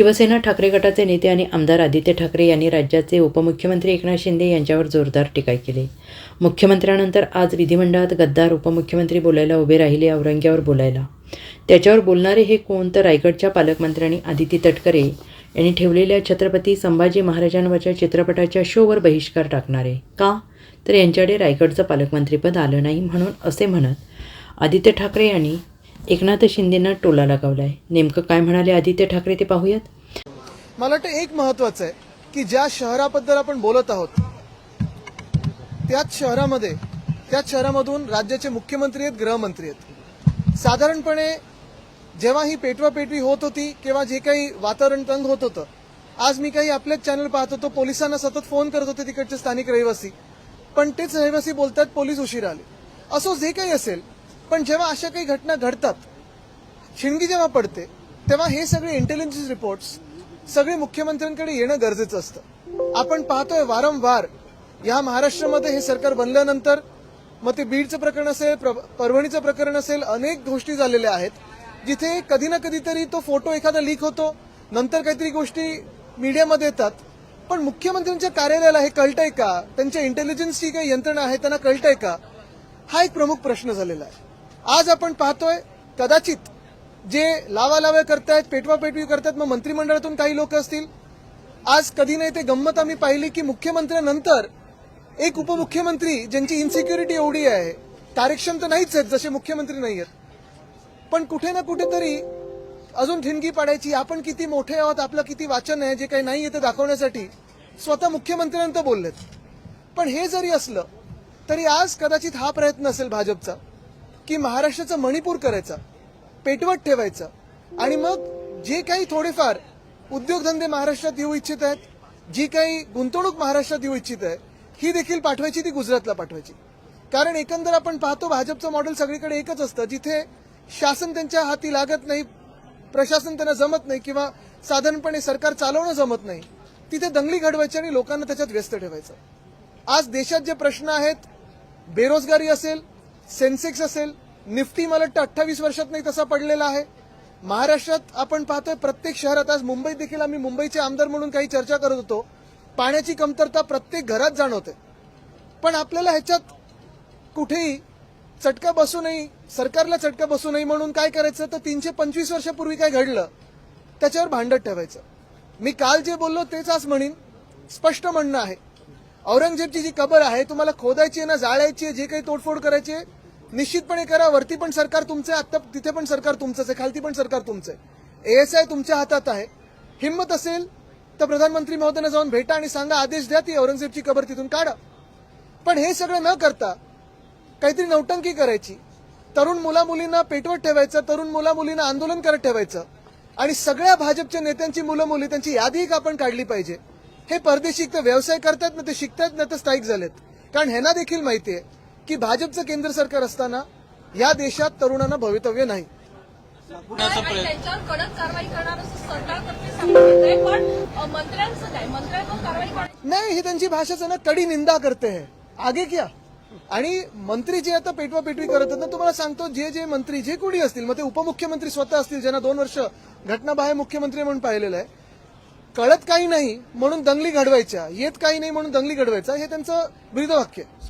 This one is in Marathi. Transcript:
शिवसेना ठाकरे गटाचे नेते आणि आमदार आदित्य ठाकरे यांनी राज्याचे उपमुख्यमंत्री एकनाथ शिंदे यांच्यावर जोरदार टीका केली. मुख्यमंत्र्यानंतर आज विधिमंडळात गद्दार उपमुख्यमंत्री बोलायला उभे राहिले औरंग्यावर बोलायला. त्याच्यावर बोलणारे हे कोण तर रायगडच्या पालकमंत्र्यांनी आदिती तटकरे यांनी ठेवलेल्या छत्रपती संभाजी महाराजांवरच्या चित्रपटाच्या शोवर बहिष्कार टाकणारे. का? तर यांच्याकडे रायगडचं पालकमंत्रीपद आलं नाही म्हणून असे म्हणत आदित्य ठाकरे यांनी एकनाथ शिंदेनं टोला लगावलाय. नेमकं काय म्हणाले आदित्य ठाकरे ते पाहूयात. मला वाटतं एक महत्वाचं आहे की ज्या शहराबद्दल आपण बोलत आहोत त्याच शहरामध्ये त्याच शहरामधून राज्याचे मुख्यमंत्री आहेत गृहमंत्री आहेत. साधारणपणे जेव्हा ही पेटवापेटवी होत होती किंवा जे काही वातावरण तंग होत होतं आज मी काही आपलेच चॅनल पाहत होतो पोलिसांना सतत फोन करत होते तिकडचे स्थानिक रहिवासी. पण तेच रहिवासी बोलतात पोलीस उशीर आले. असो जे काही असेल पण जेव्हा अशा काही घटना घडतात शिणगी जेव्हा पडते तेव्हा हे सगळे इंटेलिजन्स रिपोर्ट्स सगळे मुख्यमंत्र्यांकडे येणं गरजेचं असतं. आपण पाहतोय वारंवार या महाराष्ट्रामध्ये हे सरकार बनल्यानंतर मग ते बीडचं प्रकरण असेल प्र- परभणीचं प्रकरण असेल अनेक गोष्टी झालेल्या आहेत जिथे कधी ना कधीतरी तो फोटो एखादा लीक होतो नंतर काहीतरी गोष्टी मीडियामध्ये येतात. पण मुख्यमंत्र्यांच्या कार्यालयाला हे कळतंय का? त्यांच्या इंटेलिजन्सची काही यंत्रणा आहे त्यांना कळतंय का? हा एक प्रमुख प्रश्न झालेला आहे. आज आपण पाहतोय कदाचित जे लावालाव्या करतायत पेटवापेटवी करतायत मग मंत्रिमंडळातून काही लोक असतील. आज कधी नाही ते गंमत आम्ही पाहिली की मुख्यमंत्र्यानंतर एक उपमुख्यमंत्री ज्यांची इन्सिक्युरिटी एवढी आहे कार्यक्षम तर नाहीच आहेत जसे मुख्यमंत्री नाही आहेत. पण कुठे ना कुठेतरी अजून ठिणगी पाडायची आपण किती मोठे आहोत आपलं किती वाचन आहे जे काही नाही आहे ते दाखवण्यासाठी स्वतः मुख्यमंत्र्यांत बोललेत. पण हे जरी असलं तरी आज कदाचित हा प्रयत्न असेल भाजपचा. की महाराष्ट्राचं मणिपूर करायचा पेटवत ठेवायचं. आणि मग जे काही थोडेफार उद्योगधंदे महाराष्ट्रात येऊ इच्छित आहेत जी काही गुंतवणूक महाराष्ट्रात येऊ इच्छित आहे ही देखील पाठवायची ती गुजरातला पाठवायची. कारण एकंदर आपण पाहतो भाजपचं मॉडेल सगळीकडे एकच असतं जिथे शासन त्यांच्या हाती लागत नाही प्रशासन त्यांना जमत नाही किंवा साधारणपणे सरकार चालवणं जमत नाही तिथे दंगली घडवायची आणि लोकांना त्याच्यात व्यस्त ठेवायचं. आज देशात जे प्रश्न आहेत बेरोजगारी असेल सेन्सेक्स असेल निफ्टी मला वाटतं अठ्ठावीस वर्षात नाही तसा पडलेला आहे. महाराष्ट्रात आपण पाहतोय प्रत्येक शहरात आज मुंबईत देखील आम्ही मुंबईचे आमदार म्हणून काही चर्चा करत होतो. पाण्याची कमतरता प्रत्येक घरात जाणवते. पण आपल्याला ह्याच्यात कुठेही चटका बसू नये सरकारला चटका बसू नये म्हणून काय करायचं? तर तीनशे पंचवीस वर्षापूर्वी काय घडलं? त्याच्यावर भांडत ठेवायचं. मी काल जे बोललो तेच आज म्हणीन. स्पष्ट म्हणणं आहे. औरंगजेबची जी कबर आहे तुम्हाला खोदायची आहे ना जाळायची आहे जे काही तोडफोड करायची आहे निश्चितपणे करा. वरती पण सरकार तुमचं आहे आता तिथे पण सरकार तुमचंच आहे खालती पण सरकार तुमचं आहे. एएसआय तुमच्या हातात आहे. हिंमत असेल तर प्रधानमंत्री महोदयांना जाऊन भेटा आणि सांगा आदेश द्या ती औरंगजेबची कबर तिथून काढा. पण हे सगळं न करता काहीतरी नौटंकी करायची. तरुण मुला मुलींना पेटवत ठेवायचं तरुण मुला मुलींना आंदोलन करत ठेवायचं आणि सगळ्या भाजपच्या नेत्यांची मुलं मुली त्यांची यादी एक आपण काढली पाहिजे. हे परदेशी एक तर व्यवसाय करतात ना ते शिकतात ना तर स्थायिक झालेत. कारण ह्यांना देखील माहिती आहे. की भाजपचं केंद्र सरकार असताना या देशात तरुणांना भवितव्य नाही. नाही ही त्यांची भाषाच ना कडी निंदा करते है आगे क्या? आणि मंत्री जे आता पेटवा पेटवी करत आहेत ना तुम्हाला सांगतो जे जे मंत्री जे कोणी असतील मग ते उपमुख्यमंत्री स्वतः असतील ज्यांना दोन वर्ष घटनाबाह्य मुख्यमंत्री म्हणून पाहिलेलं आहे. कळत काही नाही म्हणून दंगली घडवायच्या येत काही नाही म्हणून दंगली घडवायच्या हे त्यांचं ब्रीदवाक्य आहे.